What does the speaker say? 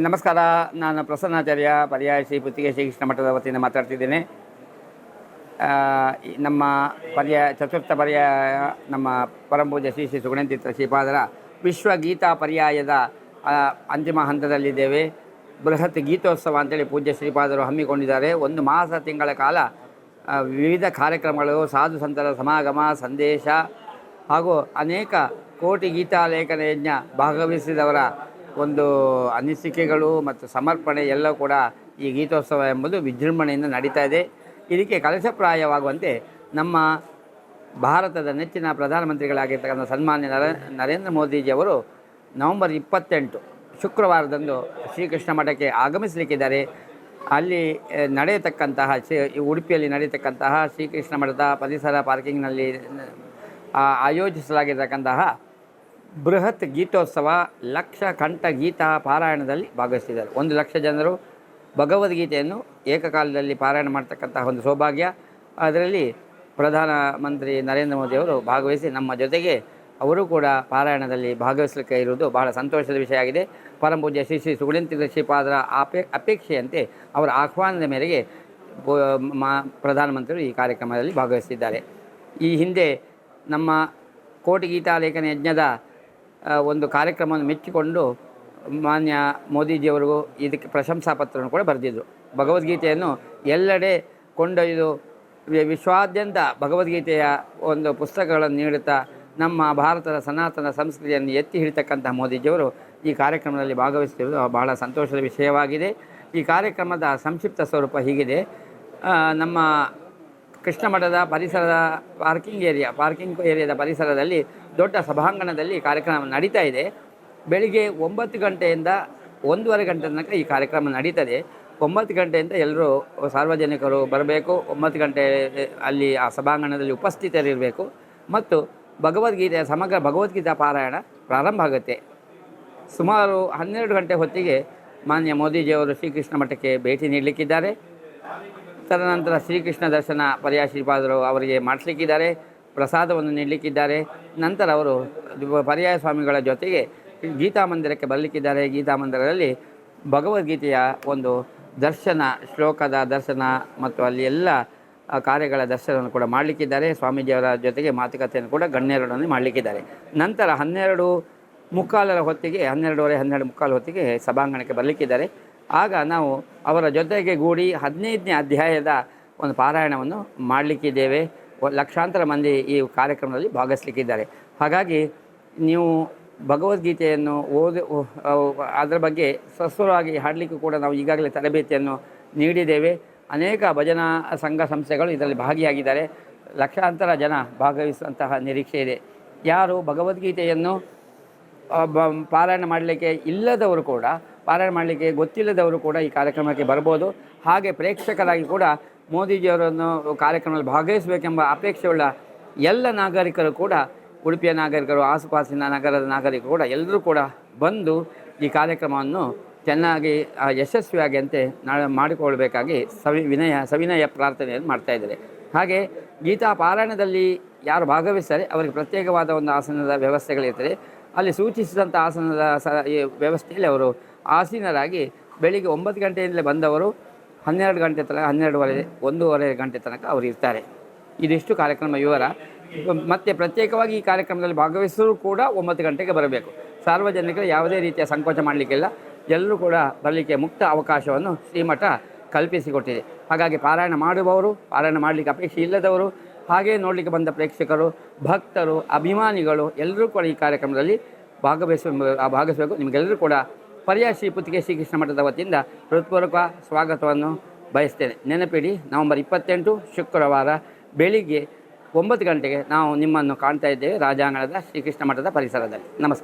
ನಮಸ್ಕಾರ, ನಾನು ಪ್ರಸನ್ನಾಚಾರ್ಯ ಪರ್ಯಾಯ ಶ್ರೀ ಪುತ್ತಿಗೆ ಶ್ರೀಕೃಷ್ಣ ಮಠದ ವತಿಯಿಂದ ಮಾತಾಡ್ತಿದ್ದೇನೆ. ನಮ್ಮ ಪರ್ಯಾಯ ಚತುರ್ಥ ಪರ್ಯಾಯ ನಮ್ಮ ಪರಮಪೂಜ್ಯ ಶ್ರೀ ಶ್ರೀ ಸುಗುಣಂತೀರ್ಥ ಶ್ರೀಪಾದರ ವಿಶ್ವ ಗೀತಾ ಪರ್ಯಾಯದ ಅಂತಿಮ ಹಂತದಲ್ಲಿದ್ದೇವೆ. ಬೃಹತ್ ಗೀತೋತ್ಸವ ಅಂತೇಳಿ ಪೂಜ್ಯ ಶ್ರೀಪಾದರು ಹಮ್ಮಿಕೊಂಡಿದ್ದಾರೆ. ಒಂದು ಮಾಸ ತಿಂಗಳ ಕಾಲ ವಿವಿಧ ಕಾರ್ಯಕ್ರಮಗಳು, ಸಾಧು ಸಂತರ ಸಮಾಗಮ, ಸಂದೇಶ ಹಾಗೂ ಅನೇಕ ಕೋಟಿ ಗೀತಾ ಲೇಖನ ಯಜ್ಞ ಭಾಗವಹಿಸಿದವರ ಒಂದು ಅನಿಸಿಕೆಗಳು ಮತ್ತು ಸಮರ್ಪಣೆ ಎಲ್ಲ ಕೂಡ ಈ ಗೀತೋತ್ಸವ ಎಂಬುದು ವಿಜೃಂಭಣೆಯಿಂದ ನಡೀತಾ ಇದೆ. ಇದಕ್ಕೆ ಕಲಶಪ್ರಾಯವಾಗುವಂತೆ ನಮ್ಮ ಭಾರತದ ನೆಚ್ಚಿನ ಪ್ರಧಾನಮಂತ್ರಿಗಳಾಗಿರ್ತಕ್ಕಂಥ ಸನ್ಮಾನ್ಯ ನರ, ನರೇಂದ್ರ ಮೋದಿಜಿಯವರು ನವೆಂಬರ್ ಇಪ್ಪತ್ತೆಂಟು ಶುಕ್ರವಾರದಂದು ಶ್ರೀಕೃಷ್ಣ ಮಠಕ್ಕೆ ಆಗಮಿಸಲಿಕ್ಕಿದ್ದಾರೆ. ಅಲ್ಲಿ ನಡೆಯತಕ್ಕಂತಹ ಶ್ರೀ ಉಡುಪಿಯಲ್ಲಿ ನಡೆಯತಕ್ಕಂತಹ ಶ್ರೀಕೃಷ್ಣ ಮಠದ ಪರಿಸರ ಪಾರ್ಕಿಂಗ್ನಲ್ಲಿ ಆಯೋಜಿಸಲಾಗಿರ್ತಕ್ಕಂತಹ ಬೃಹತ್ ಗೀತೋತ್ಸವ ಲಕ್ಷ ಕಂಠ ಗೀತಾ ಪಾರಾಯಣದಲ್ಲಿ ಭಾಗವಹಿಸಿದ್ದಾರೆ. ಒಂದು ಲಕ್ಷ ಜನರು ಭಗವದ್ಗೀತೆಯನ್ನು ಏಕಕಾಲದಲ್ಲಿ ಪಾರಾಯಣ ಮಾಡ್ತಕ್ಕಂತಹ ಒಂದು ಸೌಭಾಗ್ಯ. ಅದರಲ್ಲಿ ಪ್ರಧಾನಮಂತ್ರಿ ನರೇಂದ್ರ ಮೋದಿಯವರು ಭಾಗವಹಿಸಿ ನಮ್ಮ ಜೊತೆಗೆ ಅವರು ಕೂಡ ಪಾರಾಯಣದಲ್ಲಿ ಭಾಗವಹಿಸಲಿಕ್ಕೆ ಇರುವುದು ಬಹಳ ಸಂತೋಷದ ವಿಷಯ ಆಗಿದೆ. ಪರಮಪೂಜ್ಯ ಶ್ರೀ ಶ್ರೀ ಸುಗುಣಂತಿರ ಶ್ರೀಪಾದರ ಆಪೇ, ಅಪೇಕ್ಷೆಯಂತೆ ಅವರ ಆಹ್ವಾನದ ಮೇರೆಗೆ ಮಾ ಪ್ರಧಾನಮಂತ್ರಿಗಳು ಈ ಕಾರ್ಯಕ್ರಮದಲ್ಲಿ ಭಾಗವಹಿಸಿದ್ದಾರೆ. ಈ ಹಿಂದೆ ನಮ್ಮ ಕೋಟಿ ಗೀತಾ ಲೇಖನ ಯಜ್ಞದ ಒಂದು ಕಾರ್ಯಕ್ರಮವನ್ನು ಮೆಚ್ಚಿಕೊಂಡು ಮಾನ್ಯ ಮೋದಿಜಿಯವರಿಗೂ ಇದಕ್ಕೆ ಪ್ರಶಂಸಾ ಪತ್ರವನ್ನು ಕೂಡ ಬರೆದಿದ್ದರು ಭಗವದ್ಗೀತೆಯನ್ನು ಎಲ್ಲೆಡೆ ಕೊಂಡೊಯ್ದು ವಿಶ್ವಾದ್ಯಂತ ಭಗವದ್ಗೀತೆಯ ಒಂದು ಪುಸ್ತಕಗಳನ್ನು ನೀಡುತ್ತಾ ನಮ್ಮ ಭಾರತದ ಸನಾತನ ಸಂಸ್ಕೃತಿಯನ್ನು ಎತ್ತಿ ಹಿಡಿತಕ್ಕಂತಹ ಮೋದಿಜಿಯವರು ಈ ಕಾರ್ಯಕ್ರಮದಲ್ಲಿ ಭಾಗವಹಿಸುತ್ತಿರುವುದು ಬಹಳ ಸಂತೋಷದ ವಿಷಯವಾಗಿದೆ. ಈ ಕಾರ್ಯಕ್ರಮದ ಸಂಕ್ಷಿಪ್ತ ಸ್ವರೂಪ ಹೀಗಿದೆ. ನಮ್ಮ ಕೃಷ್ಣ ಮಠದ ಪರಿಸರದ ಪಾರ್ಕಿಂಗ್ ಏರಿಯಾ, ಪಾರ್ಕಿಂಗ್ ಏರಿಯಾದ ಪರಿಸರದಲ್ಲಿ ದೊಡ್ಡ ಸಭಾಂಗಣದಲ್ಲಿ ಕಾರ್ಯಕ್ರಮ ನಡೀತಾ ಇದೆ. ಬೆಳಿಗ್ಗೆ ಒಂಬತ್ತು ಗಂಟೆಯಿಂದ ಒಂದೂವರೆ ಗಂಟೆ ತನಕ ಈ ಕಾರ್ಯಕ್ರಮ ನಡೀತದೆ. ಒಂಬತ್ತು ಗಂಟೆಯಿಂದ ಎಲ್ಲರೂ ಸಾರ್ವಜನಿಕರು ಬರಬೇಕು. ಒಂಬತ್ತು ಗಂಟೆ ಅಲ್ಲಿ ಆ ಸಭಾಂಗಣದಲ್ಲಿ ಉಪಸ್ಥಿತರಿರಬೇಕು. ಮತ್ತು ಭಗವದ್ಗೀತೆಯ ಸಮಗ್ರ ಭಗವದ್ಗೀತಾ ಪಾರಾಯಣ ಪ್ರಾರಂಭ ಆಗುತ್ತೆ. ಸುಮಾರು ಹನ್ನೆರಡು ಗಂಟೆ ಹೊತ್ತಿಗೆ ಮಾನ್ಯ ಮೋದಿಜಿಯವರು ಶ್ರೀಕೃಷ್ಣ ಮಠಕ್ಕೆ ಭೇಟಿ ನೀಡಲಿಕ್ಕಿದ್ದಾರೆ. ತದನಂತರ ಶ್ರೀಕೃಷ್ಣ ದರ್ಶನ ಪರ್ಯಾಯ ಶ್ರೀಪಾದರು ಅವರಿಗೆ ಮಾಡಿಸ್ಲಿಕ್ಕಿದ್ದಾರೆ. ಪ್ರಸಾದವನ್ನು ನೀಡಲಿಕ್ಕಿದ್ದಾರೆ. ನಂತರ ಅವರು ಪರ್ಯಾಯ ಸ್ವಾಮಿಗಳ ಜೊತೆಗೆ ಗೀತಾ ಮಂದಿರಕ್ಕೆ ಬರಲಿಕ್ಕಿದ್ದಾರೆ. ಗೀತಾ ಮಂದಿರದಲ್ಲಿ ಭಗವದ್ಗೀತೆಯ ಒಂದು ದರ್ಶನ, ಶ್ಲೋಕದ ದರ್ಶನ ಮತ್ತು ಅಲ್ಲಿ ಎಲ್ಲ ಕಾರ್ಯಗಳ ದರ್ಶನವನ್ನು ಕೂಡ ಮಾಡಲಿಕ್ಕಿದ್ದಾರೆ. ಸ್ವಾಮೀಜಿಯವರ ಜೊತೆಗೆ ಮಾತುಕತೆಯನ್ನು ಕೂಡ ಗಣ್ಯರೊಡನೆ ಮಾಡಲಿಕ್ಕಿದ್ದಾರೆ. ನಂತರ ಹನ್ನೆರಡು ಮುಕ್ಕಾಲರ ಹೊತ್ತಿಗೆ, ಹನ್ನೆರಡೂವರೆ, ಹನ್ನೆರಡು ಮುಕ್ಕಾಲು ಹೊತ್ತಿಗೆ ಸಭಾಂಗಣಕ್ಕೆ ಬರಲಿಕ್ಕಿದ್ದಾರೆ. ಆಗ ನಾವು ಅವರ ಜೊತೆಗೆ ಗೂಡಿ ಹದಿನೈದನೇ ಅಧ್ಯಾಯದ ಒಂದು ಪಾರಾಯಣವನ್ನು ಮಾಡಲಿಕ್ಕಿದ್ದೇವೆ. ಲಕ್ಷಾಂತರ ಮಂದಿ ಈ ಕಾರ್ಯಕ್ರಮದಲ್ಲಿ ಭಾಗವಹಿಸಲಿಕ್ಕಿದ್ದಾರೆ. ಹಾಗಾಗಿ ನೀವು ಭಗವದ್ಗೀತೆಯನ್ನು ಓದಿ ಅದರ ಬಗ್ಗೆ ಸಸ್ವರವಾಗಿ ಹಾಡಲಿಕ್ಕೂ ಕೂಡ ನಾವು ಈಗಾಗಲೇ ತರಬೇತಿಯನ್ನು ನೀಡಿದ್ದೇವೆ. ಅನೇಕ ಭಜನಾ ಸಂಘ ಸಂಸ್ಥೆಗಳು ಇದರಲ್ಲಿ ಭಾಗಿಯಾಗಿದ್ದಾರೆ. ಲಕ್ಷಾಂತರ ಜನ ಭಾಗವಹಿಸುವಂತಹ ನಿರೀಕ್ಷೆ ಇದೆ. ಯಾರು ಭಗವದ್ಗೀತೆಯನ್ನು ಪಾರಾಯಣ ಮಾಡಲಿಕ್ಕೆ ಇಲ್ಲದವರು ಕೂಡ, ಪಾರಾಯಣ ಮಾಡಲಿಕ್ಕೆ ಗೊತ್ತಿಲ್ಲದವರು ಕೂಡ ಈ ಕಾರ್ಯಕ್ರಮಕ್ಕೆ ಬರ್ಬೋದು. ಹಾಗೆ ಪ್ರೇಕ್ಷಕರಾಗಿ ಕೂಡ ಮೋದಿಜಿಯವರನ್ನು ಕಾರ್ಯಕ್ರಮದಲ್ಲಿ ಭಾಗವಹಿಸಬೇಕೆಂಬ ಅಪೇಕ್ಷೆಯುಳ್ಳ ಎಲ್ಲ ನಾಗರಿಕರು ಕೂಡ, ಉಡುಪಿಯ ನಾಗರಿಕರು, ಆಸುಪಾಸಿನ ನಗರದ ನಾಗರಿಕರು ಕೂಡ, ಎಲ್ಲರೂ ಕೂಡ ಬಂದು ಈ ಕಾರ್ಯಕ್ರಮವನ್ನು ಚೆನ್ನಾಗಿ ಯಶಸ್ವಿಯಾಗಿ ಅಂತೆ ನಾಳೆ ಮಾಡಿಕೊಳ್ಬೇಕಾಗಿ ಸವಿ, ವಿನಯ, ಸವಿನಯ ಪ್ರಾರ್ಥನೆಯನ್ನು ಮಾಡ್ತಾ ಇದ್ದಾರೆ. ಹಾಗೆ ಗೀತಾ ಪಾರಾಯಣದಲ್ಲಿ ಯಾರು ಭಾಗವಹಿಸ್ತಾರೆ, ಅವರಿಗೆ ಪ್ರತ್ಯೇಕವಾದ ಒಂದು ಆಸನದ ವ್ಯವಸ್ಥೆಗಳಿರ್ತದೆ. ಅಲ್ಲಿ ಸೂಚಿಸಿದಂಥ ಆಸನದ ಸ, ಈ ವ್ಯವಸ್ಥೆಯಲ್ಲಿ ಅವರು ಆಸೀನರಾಗಿ ಬೆಳಿಗ್ಗೆ ಒಂಬತ್ತು ಗಂಟೆಯಿಂದಲೇ ಬಂದವರು. ಹನ್ನೆರಡು ಗಂಟೆ ತನಕ, ಹನ್ನೆರಡುವರೆ, ಒಂದೂವರೆ ಗಂಟೆ ತನಕ ಅವರು ಇರ್ತಾರೆ. ಇದಿಷ್ಟು ಕಾರ್ಯಕ್ರಮ ವಿವರ ಮತ್ತು ಪ್ರತ್ಯೇಕವಾಗಿ ಈ ಕಾರ್ಯಕ್ರಮದಲ್ಲಿ ಭಾಗವಹಿಸಲು ಕೂಡ ಒಂಬತ್ತು ಗಂಟೆಗೆ ಬರಬೇಕು. ಸಾರ್ವಜನಿಕರು ಯಾವುದೇ ರೀತಿಯ ಸಂಕೋಚ ಮಾಡಲಿಕ್ಕಿಲ್ಲ. ಎಲ್ಲರೂ ಕೂಡ ಬರಲಿಕ್ಕೆ ಮುಕ್ತ ಅವಕಾಶವನ್ನು ಶ್ರೀಮಠ ಕಲ್ಪಿಸಿಕೊಟ್ಟಿದೆ. ಹಾಗಾಗಿ ಪಾರಾಯಣ ಮಾಡುವವರು, ಪಾರಾಯಣ ಮಾಡಲಿಕ್ಕೆ ಅಪೇಕ್ಷೆ ಇಲ್ಲದವರು, ಹಾಗೆ ನೋಡಲಿಕ್ಕೆ ಬಂದ ಪ್ರೇಕ್ಷಕರು, ಭಕ್ತರು, ಅಭಿಮಾನಿಗಳು, ಎಲ್ಲರೂ ಕೂಡ ಈ ಕಾರ್ಯಕ್ರಮದಲ್ಲಿ ಭಾಗವಹಿಸ ಭಾಗವಹಿಸಬೇಕು. ನಿಮಗೆಲ್ಲರೂ ಕೂಡ ಪರ್ಯಾಯ ಶ್ರೀ ಪುತ್ತಿಗೆ ಶ್ರೀಕೃಷ್ಣ ಮಠದ ವತಿಯಿಂದ ಹೃತ್ಪೂರ್ವಕ ಸ್ವಾಗತವನ್ನು ಬಯಸ್ತೇನೆ. ನೆನಪಿಡಿ, ನವೆಂಬರ್ ಇಪ್ಪತ್ತೆಂಟು ಶುಕ್ರವಾರ ಬೆಳಿಗ್ಗೆ ಒಂಬತ್ತು ಗಂಟೆಗೆ ನಾವು ನಿಮ್ಮನ್ನು ಕಾಣ್ತಾ ಇದ್ದೇವೆ ರಾಜಾಂಗಣದ ಶ್ರೀಕೃಷ್ಣ ಮಠದ ಪರಿಸರದಲ್ಲಿ. ನಮಸ್ಕಾರ.